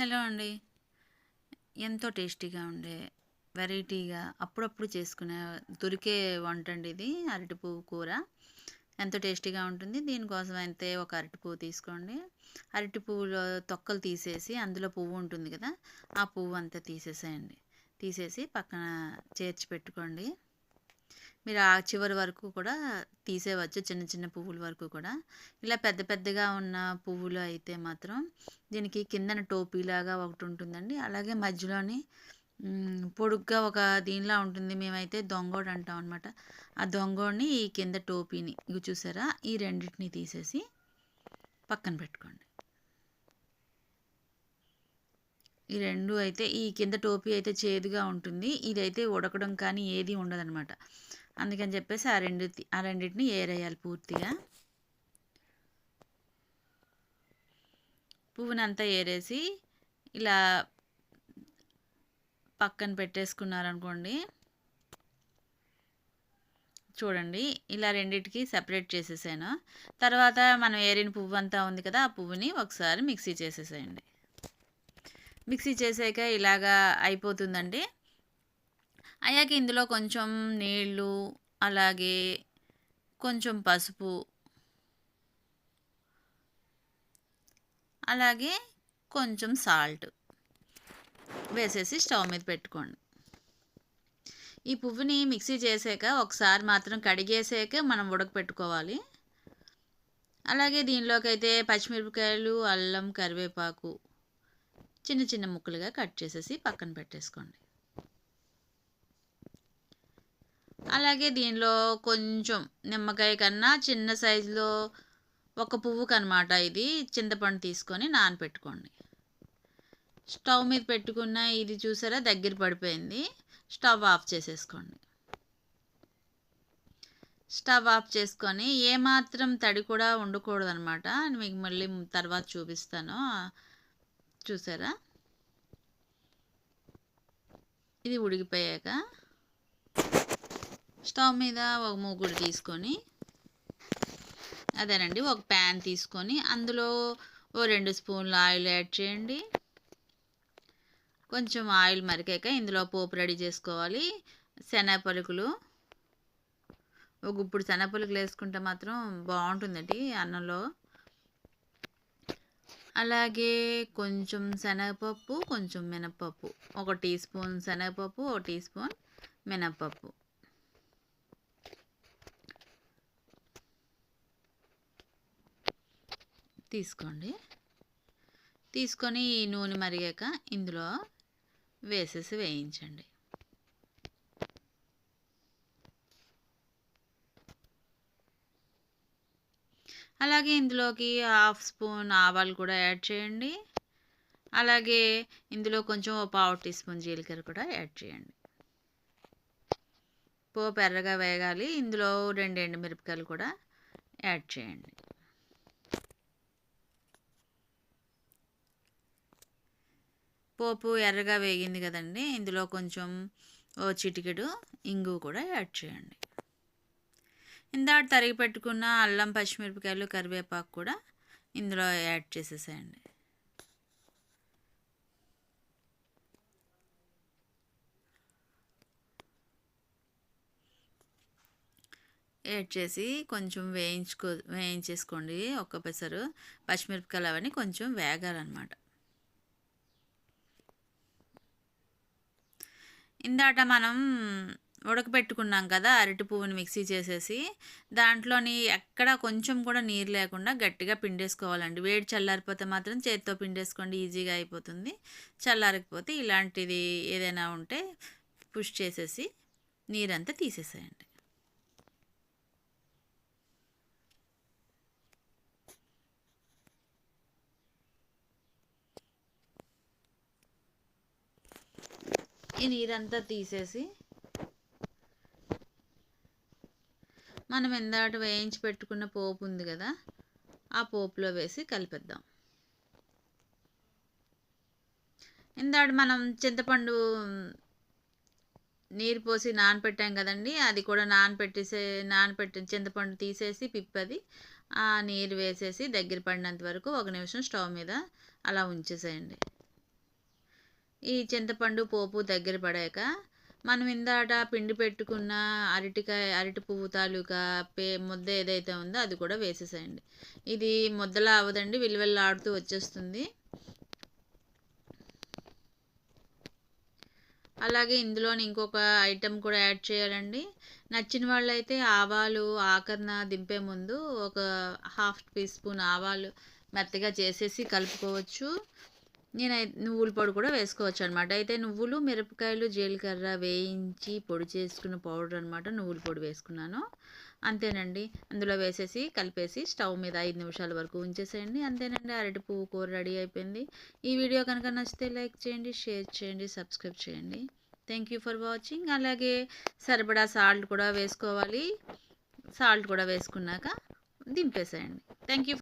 Hello అండి. ఎంతో టేస్టీగా ఉండే వెరైటీగా అప్పుడప్పుడు చేసుకునే దొరికే వంట అండి ఇది అరటి పువ్వు కూర. ఎంతో టేస్టీగా ఉంటుంది. దీనికోసం అయితే ఒక అరటి పువ్వు తీసుకోండి. అరటి పువ్వులో తొక్కలు తీసేసి అందులో పువ్వు ఉంటుంది కదా ఆ పువ్వు అంతా తీసేసేయండి. తీసేసి పక్కన చేర్చి పెట్టుకోండి. మీరు ఆ చివరి వరకు కూడా తీసేయవచ్చు చిన్న చిన్న పువ్వుల వరకు కూడా. ఇలా పెద్ద పెద్దగా ఉన్న పువ్వులు అయితే మాత్రం దీనికి కిందన టోపీలాగా ఒకటి ఉంటుందండి. అలాగే మధ్యలోని పొడుగ్గా ఒక దీనిలా ఉంటుంది. మేమైతే దొంగోడు అంటాం అనమాట ఆ దొంగోడిని ఈ కింద టోపీని ఇవి చూసారా? ఈ రెండింటిని తీసేసి పక్కన పెట్టుకోండి. ఈ రెండు అయితే ఈ కింద టోపీ అయితే చేదుగా ఉంటుంది. ఇదైతే ఉడకడం కానీ ఏది ఉండదనమాట అందుకని చెప్పేసి ఆ రెండు ఆ రెండింటిని ఏరేయాలి పూర్తిగా. పువ్వుని అంతా ఏరేసి ఇలా పక్కన పెట్టేసుకున్నారనుకోండి. చూడండి ఇలా రెండిటికి సెపరేట్ చేసేసాను. తర్వాత మనం ఏరిన పువ్వు అంతా ఉంది కదా ఆ పువ్వుని ఒకసారి మిక్సీ చేసేసేయండి. మిక్సీ చేసాక ఇలాగా అయిపోతుందండి. అయ్యాక ఇందులో కొంచెం నీళ్ళు అలాగే కొంచెం పసుపు అలాగే కొంచెం సాల్ట్ వేసేసి స్టవ్ మీద పెట్టుకోండి. ఈ పువ్వుని మిక్సీ చేసాక ఒకసారి మాత్రం కడిగేసాక మనం ఉడకపెట్టుకోవాలి. అలాగే దీనిలోకి అయితే పచ్చిమిరపకాయలు అల్లం కరివేపాకు చిన్న చిన్న ముక్కలుగా కట్ చేసేసి పక్కన పెట్టేసుకోండి. అలాగే దీనిలో కొంచెం నిమ్మకాయ కన్నా చిన్న సైజులో ఒక పువ్వుకి అనమాట ఇది. చింతపండు తీసుకొని నానపెట్టుకోండి. స్టవ్ మీద పెట్టుకున్న ఇది చూసారా? దగ్గర పడిపోయింది. స్టవ్ ఆఫ్ చేసేసుకోండి. స్టవ్ ఆఫ్ చేసుకొని ఏమాత్రం తడి కూడా ఉండకూడదు అనమాట మీకు మళ్ళీ తర్వాత చూపిస్తాను. చూసారా? ఇది ఉడికిపోయాక స్టవ్ మీద ఒక మూగుడు తీసుకొని అదేనండి ఒక ప్యాన్ తీసుకొని అందులో ఓ రెండు స్పూన్ల ఆయిల్ యాడ్ చేయండి. కొంచెం ఆయిల్ మరికాక ఇందులో పోపు రెడీ చేసుకోవాలి. శనగపలుకులు ఒక ఇప్పుడు శనగపలుకులు వేసుకుంటే మాత్రం బాగుంటుందండి అన్నంలో. అలాగే కొంచెం శనగపప్పు కొంచెం మినపప్పు ఒక టీ స్పూన్ శనగపప్పు ఒక టీ స్పూన్ మినపప్పు తీసుకోండి. తీసుకొని ఈ నూనె మరిగాక ఇందులో వేసేసి వేయించండి. అలాగే ఇందులోకి హాఫ్ స్పూన్ ఆవాలు కూడా యాడ్ చేయండి. అలాగే ఇందులో కొంచెం ఓ పావు టీ స్పూన్ జీలకర్ర కూడా యాడ్ చేయండి. పోపు ఎర్రగా వేగాలి. ఇందులో రెండు ఎండు మిరపకాయలు కూడా యాడ్ చేయండి. పోపు ఎర్రగా వేగింది కదండి ఇందులో కొంచెం ఓ చిటికెడు ఇంగు కూడా యాడ్ చేయండి. ఇందాక తరిగి పెట్టుకున్న అల్లం పచ్చిమిరపకాయలు కరివేపాకు కూడా ఇందులో యాడ్ చేసేసేయండి. యాడ్ చేసి కొంచెం వేయించుకో వేయించేసుకోండి. ఒక్క పెసరు పచ్చిమిరపకాయలు అవన్నీ కొంచెం వేగాలన్నమాట. ఇందాట మనం ఉడకబెట్టుకున్నాం కదా అరటి పువ్వుని మిక్సీ చేసేసి దాంట్లోని ఎక్కడ కొంచెం కూడా నీరు లేకుండా గట్టిగా పిండేసుకోవాలండి. వేడి చల్లారిపోతే మాత్రం చేతితో పిండేసుకోండి ఈజీగా అయిపోతుంది. చల్లారకపోతే ఇలాంటిది ఏదైనా ఉంటే పుష్ చేసేసి నీరంతా తీసేసేయండి. ఈ నీరంతా తీసేసి మనం ఎందాట వేయించి పెట్టుకున్న పోపు ఉంది కదా ఆ పోపులో వేసి కలిపేద్దాం. ఇందాడు మనం చింతపండు నీరు పోసి నానపెట్టాం కదండి అది కూడా నానపెట్టేసే నానపెట్టి చింతపండు తీసేసి పిప్పది ఆ నీరు వేసేసి దగ్గర పడినంత వరకు ఒక నిమిషం స్టవ్ మీద అలా ఉంచేసేయండి. ఈ చింతపండు పోపు దగ్గర పడాక మనం ఇందాట పిండి పెట్టుకున్న అరటికాయ అరటి పువ్వు తాలూకా పే ముద్ద ఏదైతే ఉందో అది కూడా వేసేసేయండి. ఇది ముద్దలా అవ్వదండి విలువెల్లాడుతూ వచ్చేస్తుంది. అలాగే ఇందులోని ఇంకొక ఐటెం కూడా యాడ్ చేయాలండి. నచ్చిన వాళ్ళైతే ఆవాలు ఆకరణ దింపే ముందు ఒక హాఫ్ టీ స్పూన్ ఆవాలు మెత్తగా చేసేసి కలుపుకోవచ్చు. నేను నువ్వుల పొడి కూడా వేసుకోవచ్చు అనమాట అయితే నువ్వులు మిరపకాయలు జీలకర్ర వేయించి పొడి చేసుకున్న పౌడర్ అనమాట నువ్వుల పొడి వేసుకున్నాను. అంతేనండి. అందులో వేసేసి కలిపేసి స్టవ్ మీద ఐదు నిమిషాల వరకు ఉంచేసేయండి. అంతేనండి. అరటి పువ్వు కూర రెడీ అయిపోయింది. ఈ వీడియో కనుక నచ్చితే లైక్ చేయండి షేర్ చేయండి సబ్స్క్రైబ్ చేయండి. థ్యాంక్ యూ ఫర్ వాచింగ్ అలాగే సరిపడా సాల్ట్ కూడా వేసుకోవాలి. సాల్ట్ కూడా వేసుకున్నాక దింపేసేయండి. Thank you